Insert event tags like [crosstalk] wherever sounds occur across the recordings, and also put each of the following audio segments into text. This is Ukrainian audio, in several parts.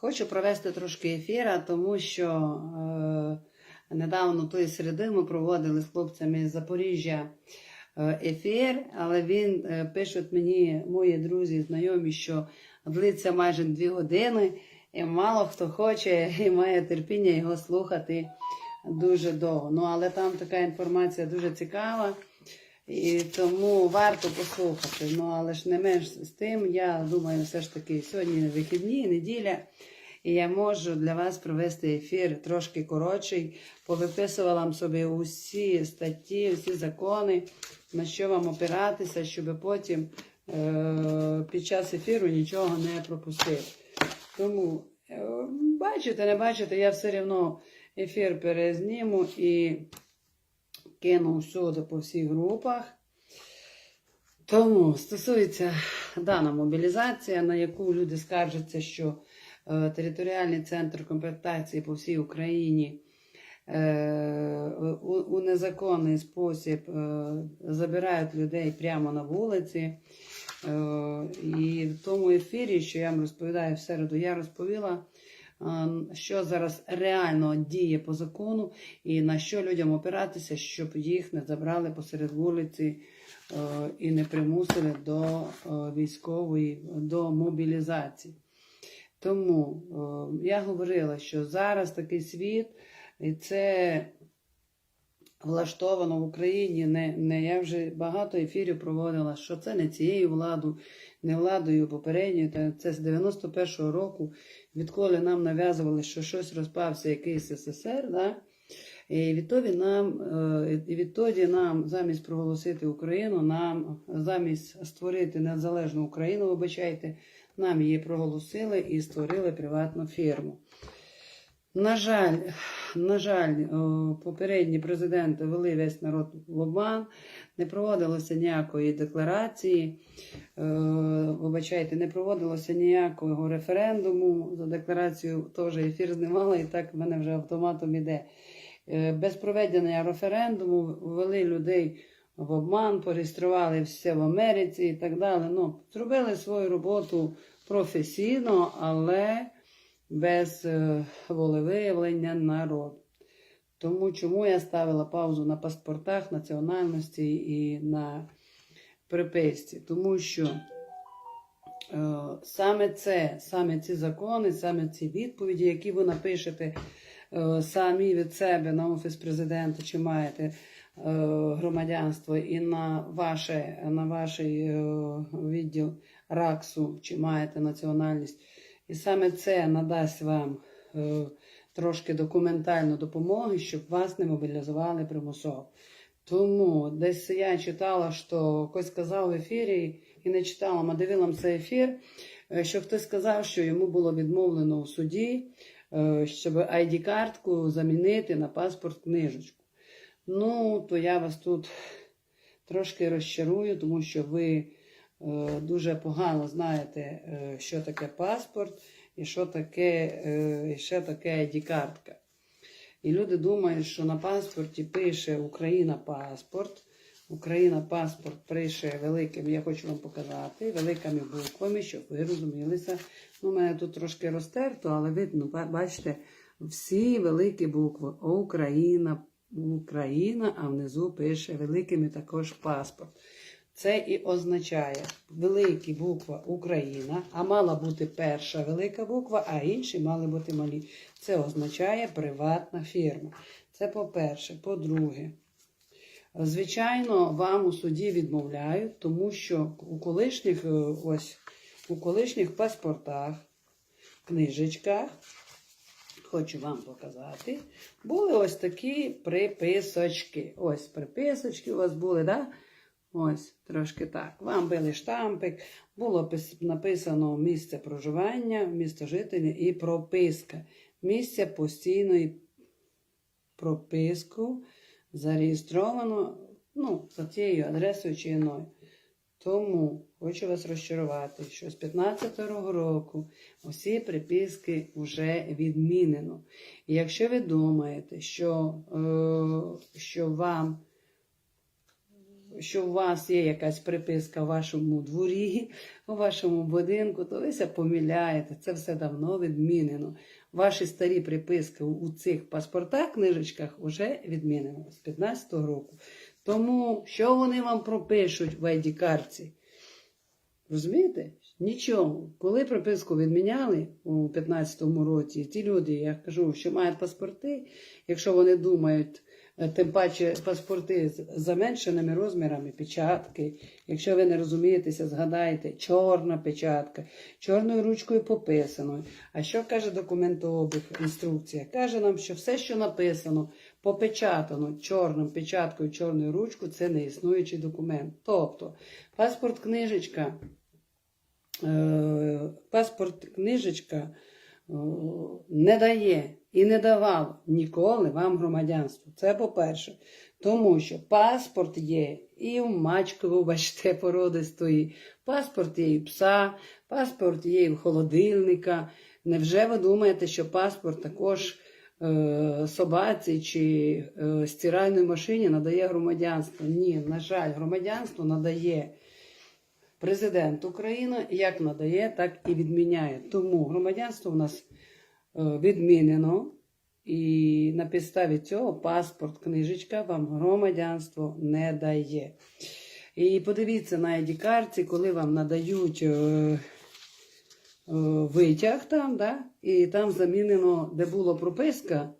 Хочу провести трошки ефіра, тому що е, недавно тої середи ми проводили з хлопцями з Запоріжжя е, ефір, але він е, пишуть мені мої друзі, знайомі, що длиться майже дві години, і мало хто хоче і має терпіння його слухати дуже довго. Ну, але там така інформація дуже цікава. І тому варто послухати. Ну, але ж не менш з тим, я думаю, все ж таки сьогодні вихідні, неділя, і я можу для вас провести ефір трошки коротший. Повиписувала собі усі статті, усі закони, на що вам опиратися, щоб потім е- під час ефіру нічого не пропустити. Тому, е- бачите, не бачите, я все одно ефір перезніму і кину всюди по всіх групах. Тому стосується дана мобілізація, на яку люди скаржаться, що е, територіальний центр комплектації по всій Україні е, у, у незаконний спосіб е, забирають людей прямо на вулиці. Е, і в тому ефірі, що я вам розповідаю в середу, я розповіла, що зараз реально діє по закону і на що людям опиратися, щоб їх не забрали посеред вулиці е, і не примусили до е, військової до мобілізації. Тому е, я говорила, що зараз такий світ, і це влаштовано в Україні. Не, не я вже багато ефірів проводила, що це не цією владою, не владою попередньою. Це з 91-го року, відколи нам нав'язували, що щось розпався якийсь СССР. Да? І відтоді нам, е, і відтоді нам замість проголосити Україну, нам замість створити незалежну Україну, вибачайте, нам її проголосили і створили приватну фірму. На жаль, на жаль, попередні президенти вели весь народ в обман, не проводилося ніякої декларації, е, вибачайте, не проводилося ніякого референдуму. За декларацію теж ефір знімала, і так в мене вже автоматом іде. Е, Без проведення референдуму ввели людей в обман, пореєстрували все в Америці і так далі. Ну, зробили свою роботу професійно, але без е, волевиявлення народу. Тому чому я ставила паузу на паспортах національності і на приписці? Тому що е, саме це, саме ці закони, саме ці відповіді, які ви напишете е, самі від себе на офіс президента, чи маєте громадянство, і на ваше, на ваш відділ РАКСу, чи маєте національність. І саме це надасть вам е, трошки документальну допомогу, щоб вас не мобілізували примусово. Тому десь я читала, що хтось сказав в ефірі і не читала, а дивила цей ефір, е, що хтось сказав, що йому було відмовлено у суді, е, щоб ID-картку замінити на паспорт книжечку. Ну, то я вас тут трошки розчарую, тому що ви дуже погано знаєте, е, що таке паспорт і що таке, е, і що таке ID-картка. І люди думають, що на паспорті пише Україна паспорт. Україна паспорт пише великим, я хочу вам показати, великими буквами, щоб ви розумілися. Ну, у мене тут трошки розтерто, але видно, бачите, всі великі букви. Україна, Україна, а внизу пише великими також паспорт. Це і означає велика буква Україна, а мала бути перша велика буква, а інші мали бути малі. Це означає приватна фірма. Це по-перше. По-друге, звичайно, вам у суді відмовляють, тому що у колишніх, е, ось, у колишніх паспортах, книжечках, хочу вам показати, були ось такі приписочки. Ось приписочки у вас були, так? Да? Ось, трошки так. Вам били штампик, було написано місце проживання, місто жителя і прописка. Місце постійної прописку зареєстровано ну, за тією адресою чи іною. Тому хочу вас розчарувати, що з 15-го року усі приписки вже відмінено. І якщо ви думаєте, що, е, що вам що у вас є якась приписка в вашому дворі, у вашому будинку, то ви ся помиляєте. Це все давно відмінено. Ваші старі приписки у цих паспортах, книжечках вже відмінено з 15-го року. Тому що вони вам пропишуть в ID-карті? Розумієте? Нічого. Коли приписку відміняли у 15-му році, ті люди, я кажу, що мають паспорти, якщо вони думають, тим паче паспорти з заменшеними розмірами, печатки. Якщо ви не розумієтеся, згадайте, чорна печатка, чорною ручкою пописаною. А що каже документообіг, інструкція? Каже нам, що все, що написано, попечатано чорною печаткою, чорною ручкою, це не існуючий документ. Тобто паспорт книжечка. Е, паспорт книжечка е, не дає і не давав ніколи вам громадянство. Це по-перше. Тому що паспорт є і у мачки, ви бачите, породистої, паспорт є і у пса, паспорт є і в холодильника. Невже ви думаєте, що паспорт також е, собаці чи е, стиральній машині надає громадянство? Ні, на жаль, громадянство надає президент України як надає, так і відміняє. Тому громадянство у нас е, відмінено, і на підставі цього паспорт, книжечка вам громадянство не дає. І подивіться на id карті коли вам надають е, е, витяг там, да? і там замінено, де була прописка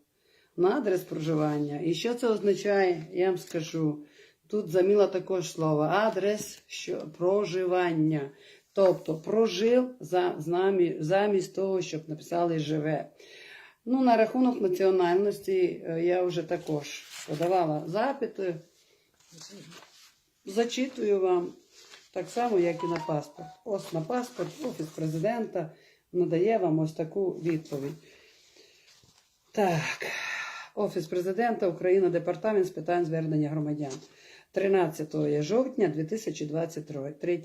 на адрес проживання. І що це означає, я вам скажу. Тут заміла також слово адрес що, проживання. Тобто прожив за, з нами, замість того, щоб написали живе. Ну, на рахунок національності е, я вже також подавала запити. Зачитую вам так само, як і на паспорт. Ось на паспорт Офіс президента надає вам ось таку відповідь. Так, Офіс президента України, департамент з питань звернення громадян. 13 жовтня 2023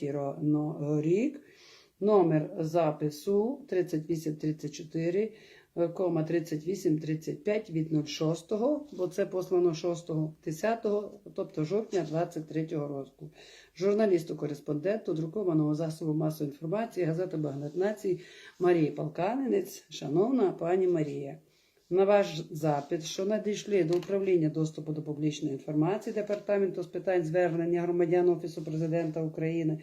рік. Номер запису 3834, е, 3835 від 06, бо це послано 6, 10, тобто жовтня 23 року. Журналісту кореспонденту друкованого засобу масової інформації газета Багнет Нації Марії Полканинець, шановна пані Марія. На ваш запит, що надійшли до управління доступу до публічної інформації Департаменту з питань звернення громадян Офісу президента України,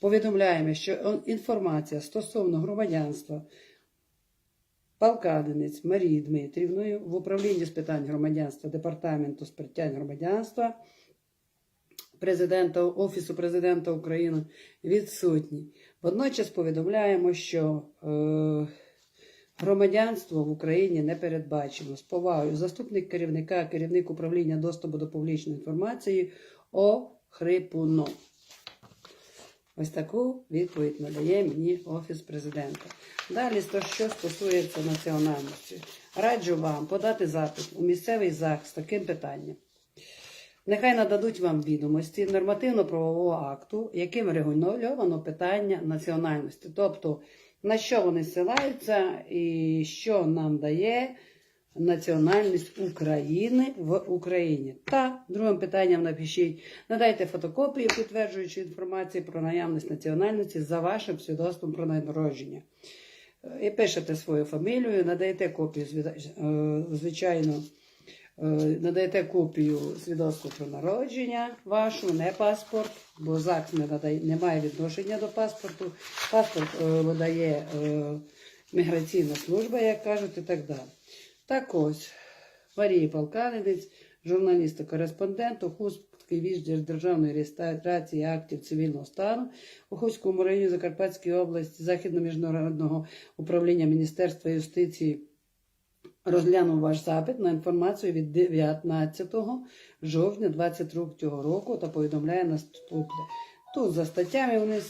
повідомляємо, що інформація стосовно громадянства Палкадинець Марії Дмитрівною в управлінні з питань громадянства Департаменту з питань громадянства президента Офісу президента України відсутні. Водночас повідомляємо, що е, Громадянство в Україні не передбачено. З повагою заступник керівника, керівник управління доступу до публічної інформації О. Ось таку відповідь надає мені Офіс президента. Далі, то, що стосується національності, раджу вам подати запит у місцевий ЗАГС з таким питанням. Нехай нададуть вам відомості нормативно-правового акту, яким регульовано питання національності. Тобто, на що вони ссилаються і що нам дає національність України в Україні. Та другим питанням напишіть, надайте фотокопії, підтверджуючи інформацію про наявність національності за вашим свідоцтвом про народження. І пишете свою фамілію, надаєте копію, е, звичайно, е, надаєте копію свідоцтва про народження вашу, не паспорт, бо ЗАГС не, надає, не має відношення до паспорту. Паспорт е, видає е, міграційна служба, як кажуть, і так далі. Так ось, Марія Полканець, журналіст-кореспондент, Охустський відділ Державної реєстрації актів цивільного стану, у Охустському районі Закарпатської області, Західно-міжнародного управління Міністерства юстиції розглянув ваш запит на інформацію від 19 жовтня 2023 року та повідомляє наступне. Тут за статтями вони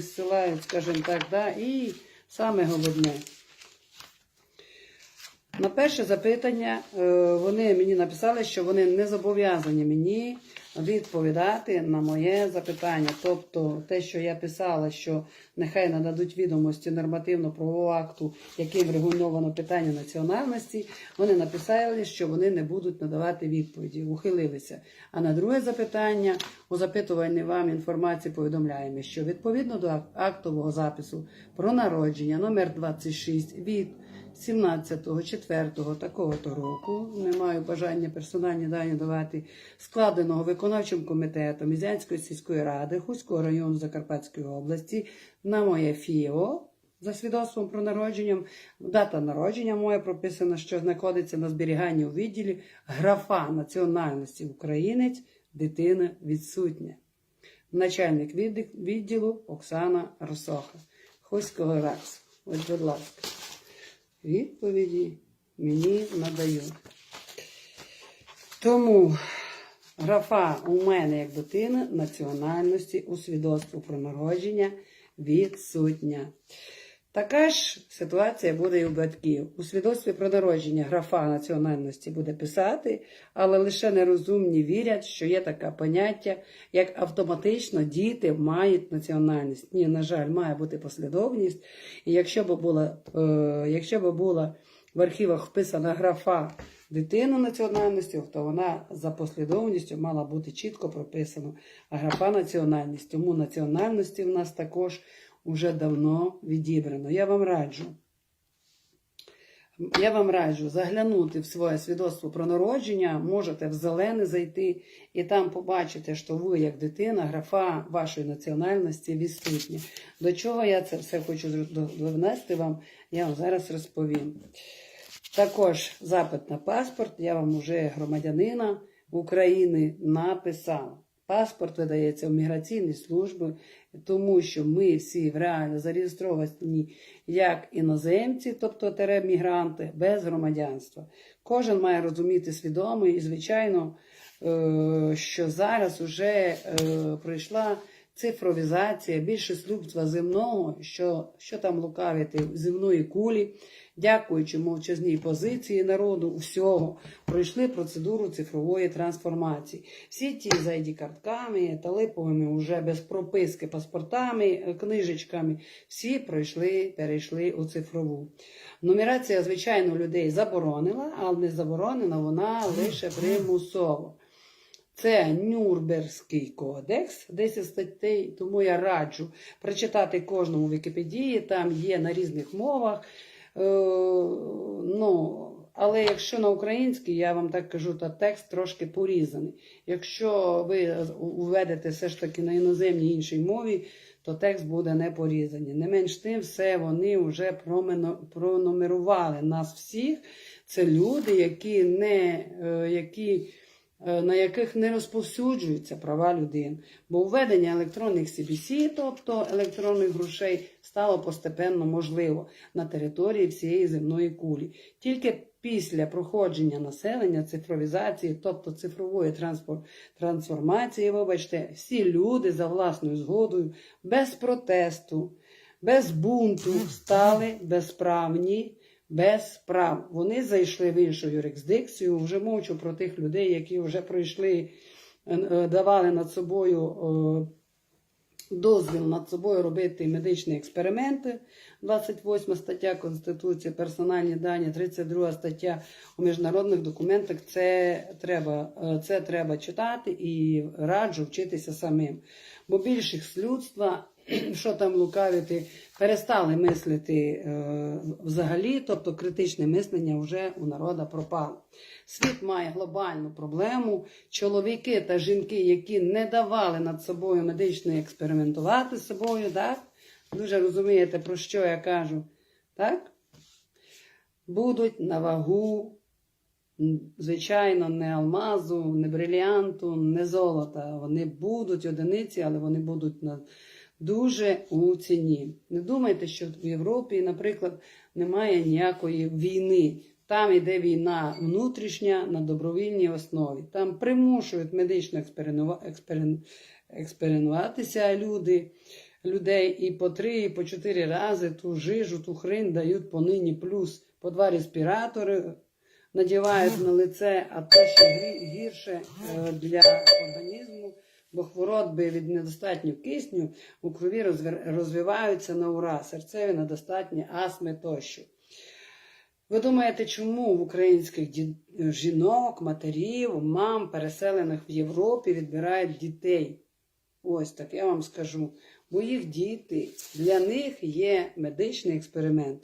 зсилають, скажімо так, да, і саме головне. На перше запитання е, вони мені написали, що вони не зобов'язані мені відповідати на моє запитання. Тобто, те, що я писала, що нехай нададуть відомості нормативно-правового акту, яким регульовано питання національності, вони написали, що вони не будуть надавати відповіді, ухилилися. А на друге запитання у запитуванні вам інформації повідомляємо, що відповідно до актового запису про народження номер 26 від 17.04 такого-то року, не маю бажання персональні дані давати, складеного виконавчим комітетом Ізянської сільської ради Хуського району Закарпатської області на моє ФІО за свідоцтвом про народження. Дата народження моя прописана, що знаходиться на зберіганні у відділі графа національності українець, дитина відсутня. Начальник відділу Оксана Росоха. Хуського РАКС. Ось, будь ласка. Відповіді мені надають. Тому графа у мене як дитина національності у свідоцтву про народження відсутня. Така ж ситуація буде і у батьків. У свідоцтві про народження графа національності буде писати, але лише нерозумні вірять, що є таке поняття, як автоматично діти мають національність. Ні, на жаль, має бути послідовність. І якщо б була, е, якщо б була в архівах вписана графа дитина національності, то вона за послідовністю мала бути чітко прописана. А графа національність, тому національності в нас також уже давно відібрано. Я вам раджу. Я вам раджу заглянути в своє свідоцтво про народження, можете в зелене зайти і там побачите, що ви, як дитина, графа вашої національності відсутня. До чого я це все хочу довнести вам, я вам зараз розповім. Також запит на паспорт, я вам вже громадянина України написала. Паспорт видається в міграційній службі, тому що ми всі реально зареєстровані як іноземці, тобто тере мігранти, без громадянства. Кожен має розуміти свідомо і, звичайно, е, що зараз вже пройшла. прийшла цифровізація, більшість людства земного, що, що там лукавити земної кулі, дякуючи мовчазній позиції народу, всього пройшли процедуру цифрової трансформації. Всі ті за ID-картками, талиповими, вже без прописки паспортами, е, книжечками, всі пройшли, перейшли у цифрову. Нумерація, звичайно, людей заборонена, але не заборонена вона лише примусово. Це Нюрнберзький кодекс, 10 статей, тому я раджу прочитати кожному Вікіпедії, там є на різних мовах. Е, ну, але якщо на українській, я вам так кажу, то текст трошки порізаний. Якщо ви введете все ж таки на іноземній іншій мові, то текст буде не порізаний. Не менш тим, все вони вже пронумерували нас всіх. Це люди, які не е, які. Е, На яких не розповсюджуються права людини, бо введення електронних CBC, тобто електронних грошей, стало постепенно можливо на території всієї земної кулі. Тільки після проходження населення, цифровізації, тобто цифрової трансформації, вибачте, всі люди за власною згодою, без протесту, без бунту стали безправні. Без прав. Вони зайшли в іншу юрисдикцію. Вже мовчу про тих людей, які вже пройшли, е, е, давали над собою е, дозвіл над собою робити медичні експерименти. 28 стаття Конституції, персональні дані, 32 стаття у міжнародних документах. Це треба, це треба читати і раджу вчитися самим. Бо більшість людства, [clears throat] що там лукавити, перестали мислити е, взагалі, тобто критичне мислення вже у народа пропало. Світ має глобальну проблему. Чоловіки та жінки, які не давали над собою медично експериментувати з собою, так? Дуже розумієте, про що я кажу, так? Будуть на вагу, звичайно, не алмазу, не бриліанту, не золота. Вони будуть одиниці, але вони будуть на дуже у ціні. Не думайте, що в Європі, наприклад, немає ніякої війни. Там йде війна внутрішня на добровільній основі. Там примушують медично експериментуватися люди, людей і по три, і по чотири рази ту жижу, ту хрень дають по нині плюс по два респіратори надівають на лице, а то ще гірше е, для організму, бо хвороби від недостатньо кисню у крові розвиваються на ура, серцеві недостатні, астми тощо. Ви думаєте, чому в українських жінок, матерів, мам, переселених в Європі відбирають дітей? Ось так я вам скажу. Бо їх діти для них є медичний експеримент,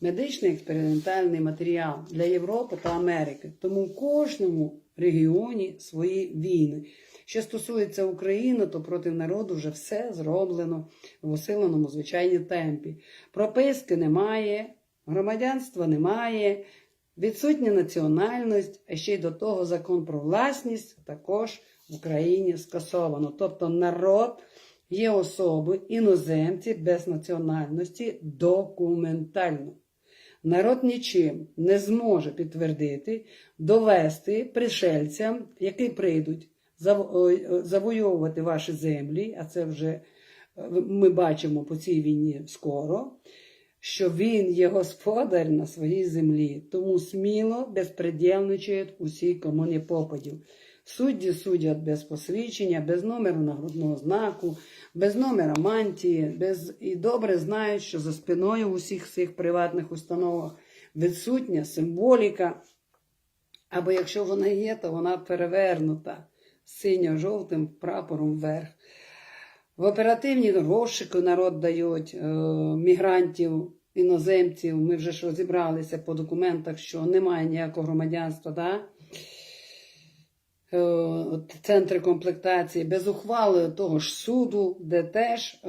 медичний експериментальний матеріал для Європи та Америки. Тому в кожному регіоні свої війни. Що стосується України, то проти народу вже все зроблено в усиленому звичайній темпі. Прописки немає, громадянства немає, відсутня національність, а ще й до того закон про власність також в Україні скасовано. Тобто народ є особи, іноземці без національності документально. Народ нічим не зможе підтвердити, довести пришельцям, які прийдуть завойовувати ваші землі, а це вже е, ми бачимо по цій війні скоро, що він є господар на своїй землі, тому сміло безпредельничають усі, кому попадів. Судді судять без посвідчення, без номеру нагрудного знаку, без номера мантії, без... і добре знають, що за спиною в усіх цих приватних установах відсутня символіка, або якщо вона є, то вона перевернута синьо-жовтим прапором вверх. В оперативні розшуки народ дають е, мігрантів, іноземців. Ми вже ж розібралися по документах, що немає ніякого громадянства. Да? Е, центри комплектації без ухвали того ж суду, де теж е,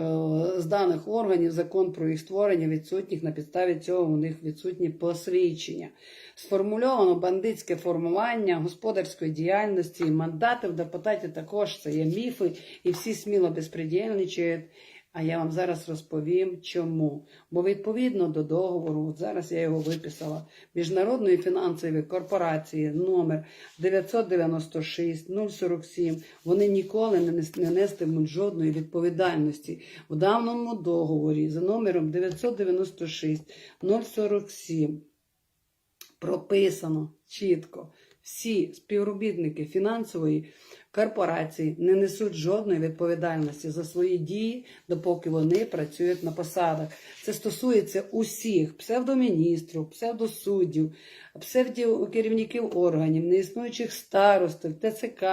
з даних органів закон про їх створення відсутніх на підставі цього у них відсутні посвідчення. Сформульовано бандитське формування господарської діяльності, мандати в депутаті також це є міфи, і всі сміло безпредельничають. А я вам зараз розповім, чому. Бо відповідно до договору, от зараз я його виписала, Міжнародної фінансової корпорації номер 996 047, вони ніколи не, нестимуть жодної відповідальності. В даному договорі за номером 996 047 прописано чітко. Всі співробітники фінансової корпорації не несуть жодної відповідальності за свої дії, допоки вони працюють на посадах. Це стосується усіх псевдоміністрів, псевдосуддів, псевдокерівників органів, неіснуючих старостів, ТЦК,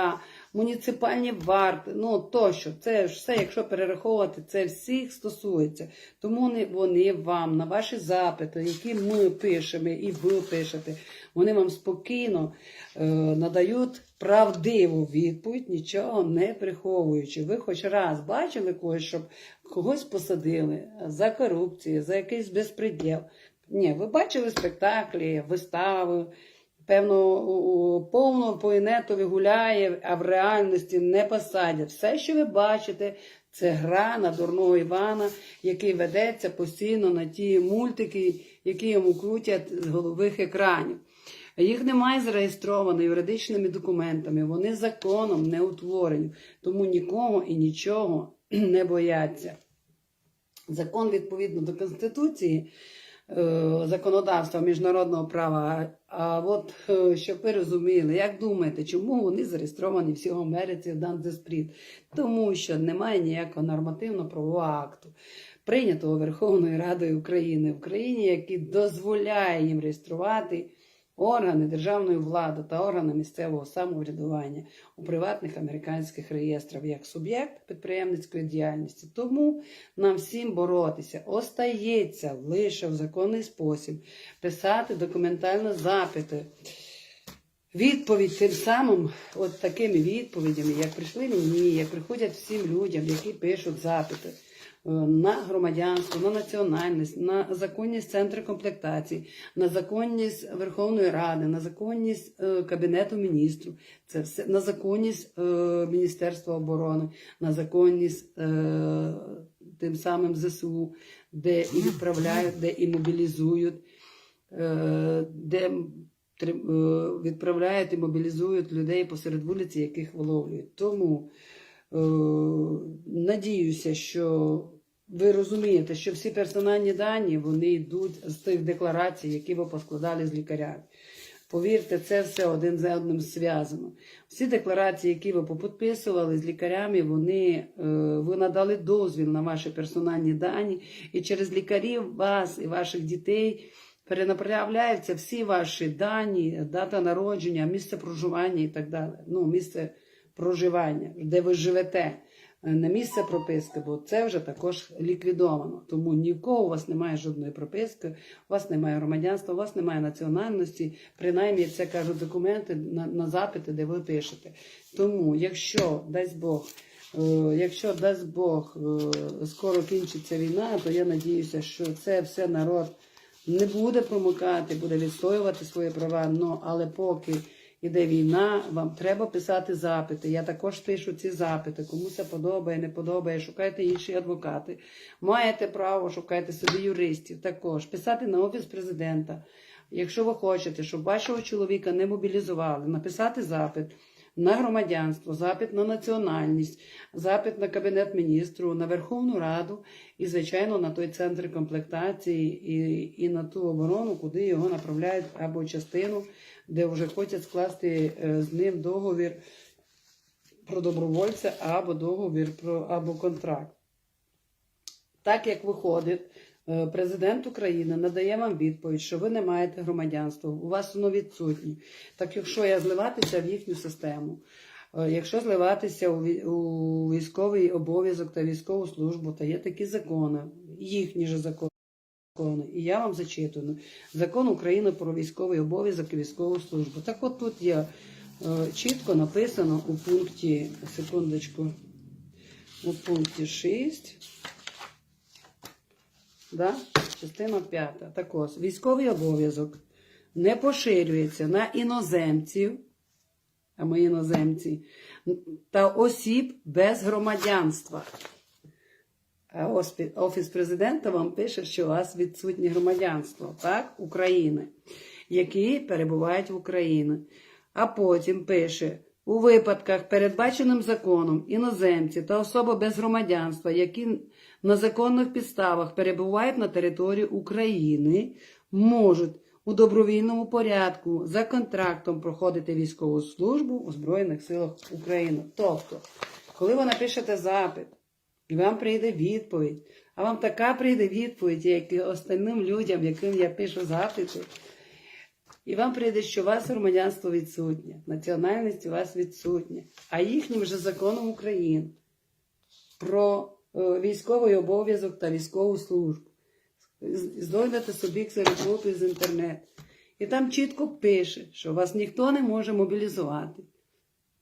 муніципальні варти, ну тощо. Це ж все, якщо перераховувати, це всіх стосується. Тому вони, вам на ваші запити, які ми пишемо і ви пишете, вони вам спокійно е, надають правдиву відповідь, нічого не приховуючи. Ви хоч раз бачили когось, щоб когось посадили за корупцію, за якийсь безпреділ. Ні, ви бачили спектаклі, вистави. Певно, повно по інетові гуляє, а в реальності не посадять. Все, що ви бачите, це гра на дурного Івана, який ведеться постійно на ті мультики, які йому крутять з голових екранів. Їх немає зареєстровано юридичними документами, вони законом не утворені, тому нікого і нічого [clears throat] не бояться. Закон відповідно до Конституції, законодавства міжнародного права. А от е, щоб ви розуміли, як думаєте, чому вони зареєстровані всі в Америці в Дандеспріт? Тому що немає ніякого нормативно-правового акту, прийнятого Верховною Радою України в Україні, який дозволяє їм реєструвати органи державної влади та органи місцевого самоврядування у приватних американських реєстрах як суб'єкт підприємницької діяльності. Тому нам всім боротися остається лише в законний спосіб писати документально запити. Відповідь тим самим, от такими відповідями, як прийшли мені, як приходять всім людям, які пишуть запити на громадянство, на національність, на законність центру комплектації, на законність Верховної Ради, на законність е, Кабінету міністрів, це все на законність е, Міністерства оборони, на законність е, тим самим ЗСУ, де і відправляють, де і мобілізують, е, де е, відправляють і мобілізують людей посеред вулиці, яких виловлюють. Тому е, надіюся, що ви розумієте, що всі персональні дані вони йдуть з тих декларацій, які ви поскладали з лікарями. Повірте, це все один за одним зв'язано. Всі декларації, які ви попідписували з лікарями, вони е, ви надали дозвіл на ваші персональні дані, і через лікарів вас і ваших дітей перенаправляються всі ваші дані, дата народження, місце проживання і так далі. Ну, місце проживання, де ви живете, е, не місце прописки, бо це вже також ліквідовано. Тому ні в кого у вас немає жодної прописки, у вас немає громадянства, у вас немає національності. Принаймні, це кажуть документи на, на запити, де ви пишете. Тому, якщо дасть Бог. е, Якщо дасть Бог е, скоро кінчиться війна, то я надіюся, що це все народ не буде промикати, буде відстоювати свої права. Ну але поки іде війна, вам треба писати запити. Я також пишу ці запити. Кому це подобає, не подобає, шукайте інші адвокати. Маєте право, шукайте собі юристів. Також писати на офіс президента. Якщо ви хочете, щоб вашого чоловіка не мобілізували, написати запит. На громадянство, запит на національність, запит на кабінет міністру, на Верховну Раду і, звичайно, на той центр комплектації і, і на ту оборону, куди його направляють або частину, де вже хочуть скласти е, з ним договір про добровольця або договір про або контракт. Так як виходить, е, президент України надає вам відповідь, що ви не маєте громадянства, у вас воно відсутнє. Так якщо я зливатися в їхню систему, е, якщо зливатися у військовий обов'язок та військову службу, то є такі закони, їхні ж закони. І я вам зачитую закон України про військовий обов'язок і військову службу. Так от тут є е, чітко написано у пункті, секундочку, у пункті 6. Да? Частина п'ята. Так ось, військовий обов'язок не поширюється на іноземців, а ми іноземці, та осіб без громадянства. Оспі- Офіс президента вам пише, що у вас відсутнє громадянство, так, України, які перебувають в Україні. А потім пише: у випадках, передбаченим законом, іноземці та особи без громадянства, які на законних підставах перебувають на території України, можуть у добровільному порядку за контрактом проходити військову службу у Збройних силах України. Тобто, коли ви напишете запит, і вам прийде відповідь, а вам така прийде відповідь, як і остальним людям, яким я пишу запити, і вам прийде, що у вас громадянство відсутнє, національність у вас відсутня, а їхнім же законом України про е, військовий обов'язок та військову службу. Здойдете собі ксерокопію з інтернету. І там чітко пише, що вас ніхто не може мобілізувати.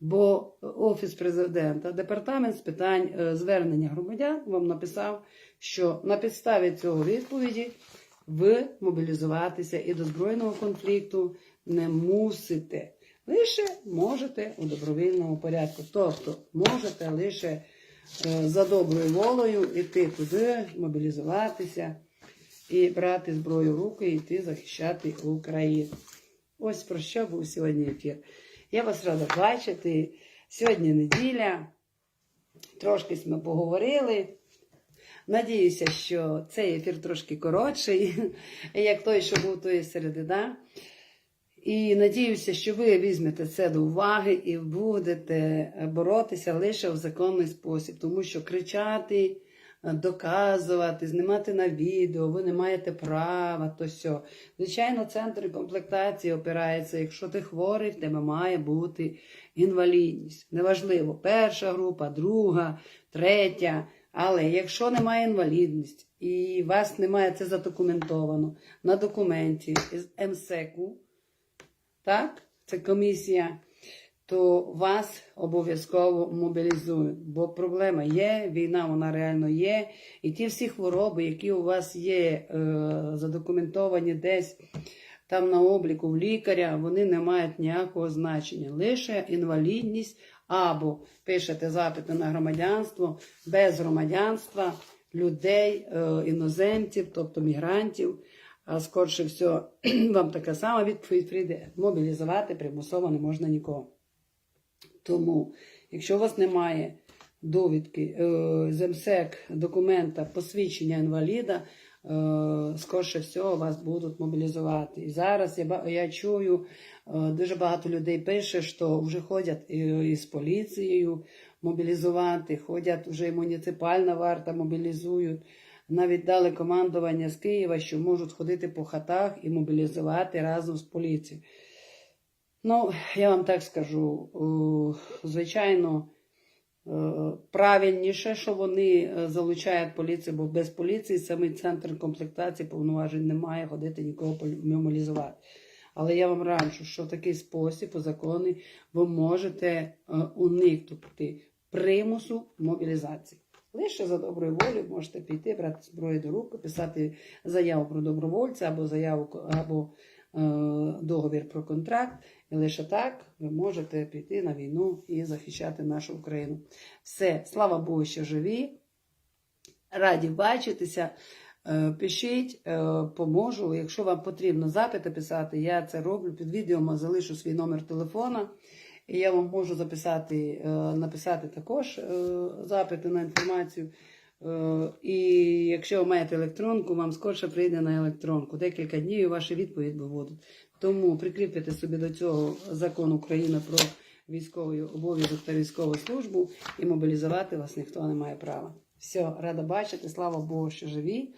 Бо Офіс президента, департамент з питань е, звернення громадян вам написав, що на підставі цього відповіді ви мобілізуватися і до збройного конфлікту не мусите. Лише можете у добровільному порядку. Тобто можете лише е, за доброю волею йти туди, мобілізуватися і брати зброю в руки і йти захищати Україну. Ось про що був сьогодні ефір. Я вас рада бачити. Сьогодні неділя. Трошки ми поговорили. Надіюся, що цей ефір трошки коротший, [laughs] як той, що був тої середина. І надіюся, що ви візьмете це до уваги і будете боротися лише в законний спосіб, тому що кричати, доказувати, знімати на відео, ви не маєте права, то все. Звичайно, центр комплектації опирається, якщо ти хворий, в тебе має бути інвалідність. Неважливо, перша група, друга, третя. Але якщо немає інвалідності і вас немає це задокументовано на документі з МСЕКу, так, це комісія, то вас обов'язково мобілізують. Бо проблема є, війна вона реально є. І ті всі хвороби, які у вас є е, задокументовані десь там на обліку в лікаря, вони не мають ніякого значення. Лише інвалідність або пишете запити на громадянство без громадянства людей, е, іноземців, тобто мігрантів. А скорше все, [clears throat] вам така сама відповідь прийде. Мобілізувати примусово не можна нікого. Тому, якщо у вас немає довідки е, з документа посвідчення інваліда, е, скорше всього вас будуть мобілізувати. І зараз я, я чую, е, дуже багато людей пише, що вже ходять із поліцією мобілізувати, ходять вже і муніципальна варта мобілізують. Навіть дали командування з Києва, що можуть ходити по хатах і мобілізувати разом з поліцією. Ну, я вам так скажу, е, звичайно, е, правильніше, що вони е, залучають поліцію, бо без поліції самий центр комплектації повноважень не має ходити нікого мобілізувати. Але я вам раджу, що в такий спосіб, по закону, ви можете уникнути примусу мобілізації. Лише за доброю волею можете піти, брати зброю до рук, писати заяву про добровольця або заяву або е, договір про контракт. І лише так ви можете піти на війну і захищати нашу Україну. Все, слава Богу, що живі. Раді бачитися. Е, Пишіть, е, поможу. Якщо вам потрібно запити писати, я це роблю. Під відео залишу свій номер телефона. І я вам можу записати, е, написати також запити на інформацію. І якщо ви маєте електронку, вам скорше прийде на електронку. Декілька днів і ваші відповіді будуть. Тому прикріпляйте собі до цього закон України про військовий обов'язок та військову службу і мобілізувати вас ніхто не має права. Все, рада бачити. Слава Богу, що живі.